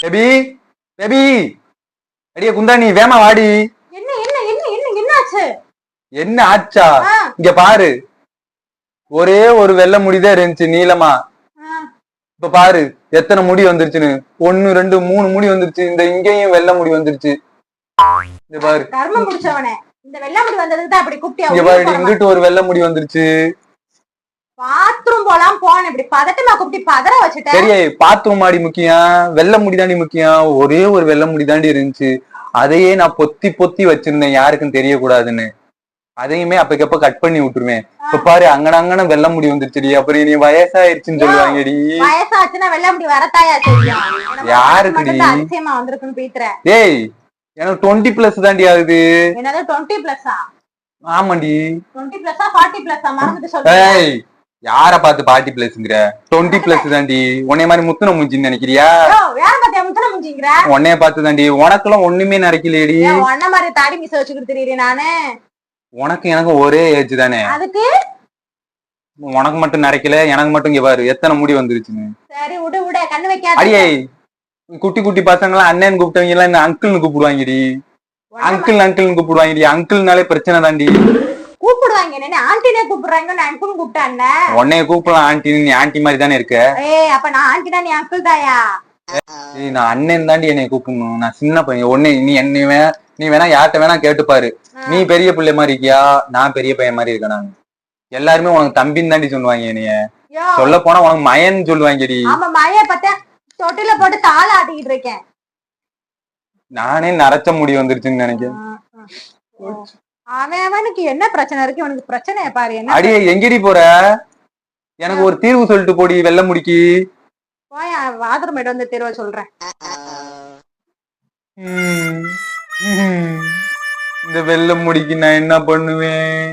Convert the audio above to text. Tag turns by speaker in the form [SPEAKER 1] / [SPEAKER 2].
[SPEAKER 1] Baby baby. அடியே குந்தாணி வேமா வாடி.
[SPEAKER 2] என்ன என்ன என்ன என்ன என்னாச்சு?
[SPEAKER 1] என்ன ஆச்சா? இங்க பாரு. ஒரே ஒரு வெள்ளை முடிதான் இருந்துச்சு நீளமா. இப்ப பாரு எத்தனை முடி வந்துருச்சுன்னு. ஒன்னு ரெண்டு மூணு முடி வந்துருச்சு. இந்த இங்கேயும் வெள்ளை முடி வந்துருச்சு. இங்க பாரு.
[SPEAKER 2] கர்மம் முடிச்சவனே இந்த வெள்ளாமுடி வந்ததுக்கு தான் அப்படி
[SPEAKER 1] இங்க பாரு
[SPEAKER 2] கூப்பிட்டியா
[SPEAKER 1] இங்கிட்டு ஒரு வெள்ளை முடி வந்துருச்சு.
[SPEAKER 2] பாத்ரூம் போலாம் போனேன் இப்படி பதட்டமா கூப்பிட்டு பதற வச்சுட்டேன்.
[SPEAKER 1] சரியே பாத்ரூம் மாடி முக்கியம். வெள்ளை முடி தாண்டி முக்கியம். ஒரே ஒரு வெள்ளை முடி தாண்டி இருந்துச்சு. அதையே நான் பொத்தி பொத்தி வச்சிருந்தேன். யாருக்கும் தெரியக்கூடாதுன்னு. அதையுமே அப்பக்கப்ப கட் பண்ணி விட்டுருவேன். இப்ப பாரு அங்கன அங்கன வெள்ளை முடி வந்துருச்சுடி. அப்புறம் நீ வயசாயிருச்சுன்னு சொல்லுவாங்கடி.
[SPEAKER 2] வயசாச்சுன்னா வெள்ளாமுடி வரத்தாயா செய்யும் எனக்கு
[SPEAKER 1] யாருக்குடி?
[SPEAKER 2] அதிசயமா வந்திருக்குன்னு பீத்துற.
[SPEAKER 1] டேய் எனக்கு டுவெண்ட்டி பிளஸ் தாண்டி ஆகுது.
[SPEAKER 2] என்னது டுவெண்ட்டி பிளஸ்ஸா
[SPEAKER 1] ஆமாண்டி.
[SPEAKER 2] டுவெண்ட்டி பிளஸ்ஸா ஃபார்ட்டி பிளஸ்ஸா மறந்துட்டு
[SPEAKER 1] ஏய் யார பார்த்து பார்ட்டி பிளஸ்ங்கிற டுவெண்ட்டி பிளஸ் தாண்டி உன்னைய மாதிரி முத்துன மூஞ்சின்னு நினைக்கிறியா? உன்னைய பார்த்து தாண்டி உனக்கெல்லாம் ஒண்ணுமே நடக்கலையேடி.
[SPEAKER 2] உன்ன மாதிரி தாடி மிஸ் வச்சுக்கிட்டு தெரியுறேன் நானு.
[SPEAKER 1] உனக்கு எனக்கு ஒரே ஏஜ் தானே.
[SPEAKER 2] அதுக்கு?
[SPEAKER 1] உனக்கு மட்டும் நரைக்கல எனக்கு மட்டும் இங்க பாரு எத்தனை முடி வந்துருச்சுன்னு.
[SPEAKER 2] சரி விடு விடு கண்ணு வைக்காத.
[SPEAKER 1] அடியே குட்டி குட்டி பசங்க எல்லாம் அண்ணன் கூப்பிட்டவங்க எல்லாம் என்ன அங்கிள்னு கூப்பிடுவாங்கடி. அங்கிள் அங்கிள்னு கூப்பிடுவாங்கடி அங்கிள்னாலே பிரச்சனை தாண்டி.
[SPEAKER 2] கூப்பிடுவாங்க என்ன ஆண்டினே கூப்பிடுறாங்க? நான் அங்கிள் கூப்பிட்டேன்
[SPEAKER 1] உன்னைய கூப்பிடலாம் ஆண்டி. நீ ஆண்டி மாதிரி தானே இருக்க.
[SPEAKER 2] ஏய் அப்ப நான் ஆண்டினா நீ அங்கிள் தாயா?
[SPEAKER 1] ஏய், நான் அண்ணன் தாண்டி என்னைய கூப்பிடணும். நான் சின்ன பையன். உன்னை நீ என்ன நீ வேணா யார்கிட்ட வேணா கேட்டுப்பாரு நீ பெரிய பிள்ளை மாதிரி இருக்கியா? நான் பெரிய பையன் மாதிரி இருக்கேன் நான். எல்லாருமே உனக்கு தம்பின்னு தாண்டி சொல்லுவாங்க என்னைய. சொல்ல போனா உனக்கு மயன் சொல்லுவாங்கடி.
[SPEAKER 2] ஆமா மழைய பார்த்தா தொட்டில போட்டு தாள ஆட்டிக்கிட்டு இருக்கேன்.
[SPEAKER 1] நானே நரைச்ச முடி வந்துருச்சுன்னு நினைக்கிறேன்.
[SPEAKER 2] அவன் அவனுக்கு என்ன பிரச்சனை இருக்கு? அவனுக்கு பிரச்சனைய பாரு என்ன
[SPEAKER 1] அடியே எங்கடி போற? எனக்கு ஒரு தீர்வு சொல்லிட்டு போடி வெள்ள முடிக்கு.
[SPEAKER 2] போய் பாத்ரூம் போயிட்டு வந்து தெருவ சொல்றேன்.
[SPEAKER 1] இந்த வெள்ள முடிக்கு நான் என்ன பண்ணுவேன்?